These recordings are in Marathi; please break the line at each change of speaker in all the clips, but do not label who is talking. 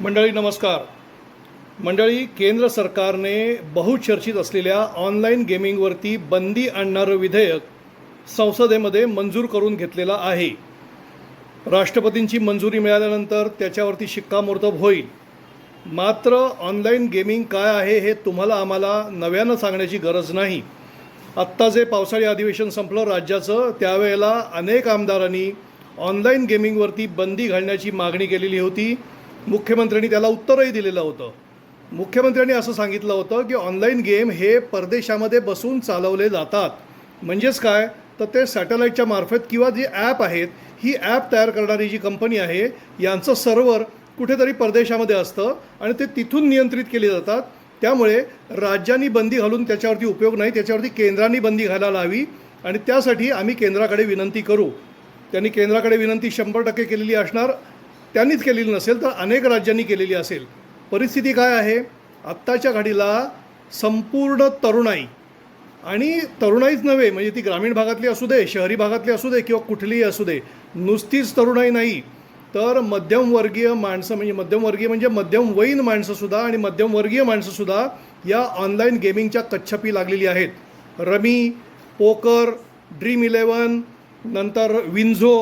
मंडळी नमस्कार. मंडळी केंद्र सरकारने बहुचर्चित असलेल्या ऑनलाईन गेमिंगवरती बंदी आणणारं विधेयक संसदेमध्ये मंजूर करून घेतलेलं आहे. राष्ट्रपतींची मंजुरी मिळाल्यानंतर त्याच्यावरती शिक्कामोर्तब होईल. मात्र ऑनलाईन गेमिंग काय आहे हे तुम्हाला आम्हाला नव्यानं सांगण्याची गरज नाही. आत्ता जे पावसाळी अधिवेशन संपलं राज्याचं त्यावेळेला अनेक आमदारांनी ऑनलाईन गेमिंगवरती बंदी घालण्याची मागणी केलेली होती. मुख्यमंत्र्यांनी त्याला उत्तरही दिलेलं होतं. मुख्यमंत्र्यांनी असं सांगितलं होतं की ऑनलाईन गेम हे परदेशामध्ये बसून चालवले जातात. म्हणजेच काय? तर ते सॅटेलाईटच्या मार्फत किंवा जी ॲप आहेत ही ॲप तयार करणारी जी कंपनी आहे यांचं सर्व्हर कुठेतरी परदेशामध्ये असतं आणि ते तिथून नियंत्रित केले जातात. त्यामुळे राज्यांनी बंदी घालून त्याच्यावरती उपयोग नाही त्याच्यावरती केंद्रांनी बंदी घालायला हवी आणि त्यासाठी आम्ही केंद्राकडे विनंती करू. त्यांनी केंद्राकडे विनंती शंभर टक्के केलेली असणार. त्यांनीच केलेली नसेल तर अनेक राज्यांनी केलेली असेल. परिस्थिती काय आहे? आत्ताच्या घडीला संपूर्ण तरुणाई आणि तरुणाईच नव्हे म्हणजे ती ग्रामीण भागातली असू दे शहरी भागातली असू दे किंवा कुठलीही असू दे नुसतीच तरुणाई नाही. तर मध्यमवर्गीय माणसं म्हणजे मध्यमवर्गीय म्हणजे मध्यमवयीन माणसंसुद्धा आणि मध्यमवर्गीय माणसंसुद्धा या ऑनलाईन गेमिंगच्या कच्छपी लागलेली आहेत. रमी पोकर ड्रीम इलेवन नंतर विंझो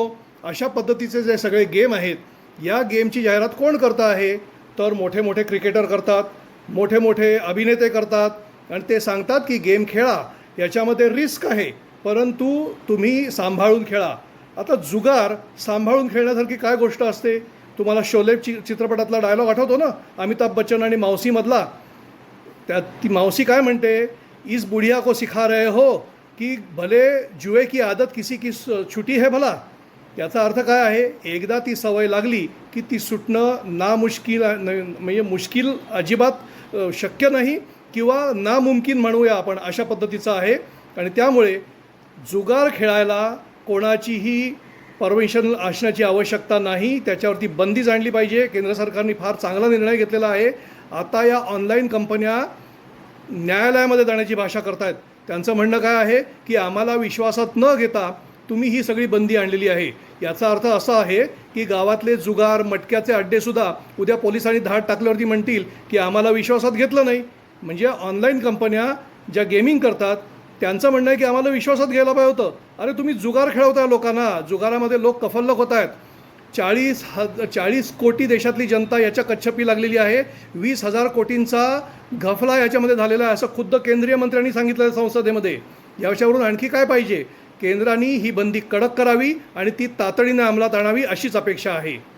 अशा पद्धतीचे जे सगळे गेम आहेत या गेमची जाहिरात कोण करतं आहे? तर मोठे मोठे क्रिकेटर करतात मोठे मोठे अभिनेते करतात आणि ते सांगतात की गेम खेळा याच्यामध्ये रिस्क आहे परंतु तुम्ही सांभाळून खेळा. आता जुगार सांभाळून खेळण्यासारखी काय गोष्ट असते? तुम्हाला शोले चि चित्रपटातला डायलॉग आठवतो ना? अमिताभ बच्चन आणि मावसीमधला त्यात ती मावसी काय म्हणते? इस बुढ़िया को सिखा रहे हो की भले जुए की आदत किसी की छुटी है भला याचा अर्थ काय आहे? एकदा ती सवय लागली की ती सुटणं नामुश्किल न- म्हणजे मुश्किल अजिबात शक्य नाही किंवा नामुमकिन म्हणूया आपण अशा पद्धतीचं आहे. आणि त्यामुळे जुगार खेळायला कोणाचीही परमिशन असण्याची आवश्यकता नाही. त्याच्यावरती बंदी जाणली पाहिजे. केंद्र सरकारने फार चांगला निर्णय घेतलेला आहे. आता या ऑनलाईन कंपन्या न्यायालयामध्ये जाण्याची भाषा करतायत. त्यांचं म्हणणं काय आहे? की आम्हाला विश्वासात न घेता तुम्ही ही सगळी बंदी आणलेली आहे. याचा अर्थ असा आहे की गावातले जुगार मटक्याचे अड्डेसुद्धा उद्या पोलिसांनी धाड टाकल्यावरती म्हणतील की आम्हाला विश्वासात घेतलं नाही. म्हणजे ऑनलाईन कंपन्या ज्या गेमिंग करतात त्यांचं म्हणणं आहे की आम्हाला विश्वासात घ्यायला पाहिजे होतं. अरे तुम्ही जुगार खेळवताय लोकांना जुगारामध्ये लोक कफल्लक होत आहेत. चाळीस ह चाळीस कोटी देशातली जनता याच्या कच्छपी लागलेली आहे. वीस हजार कोटींचा घफला याच्यामध्ये झालेला आहे असं खुद्द केंद्रीय मंत्र्यांनी सांगितलं आहे संसदेमध्ये याच्यावरून आणखी काय पाहिजे? केंद्राने ही बंदी कडक करावी आणि ती तातडीने अंमलात आणावी अशीच अपेक्षा आहे.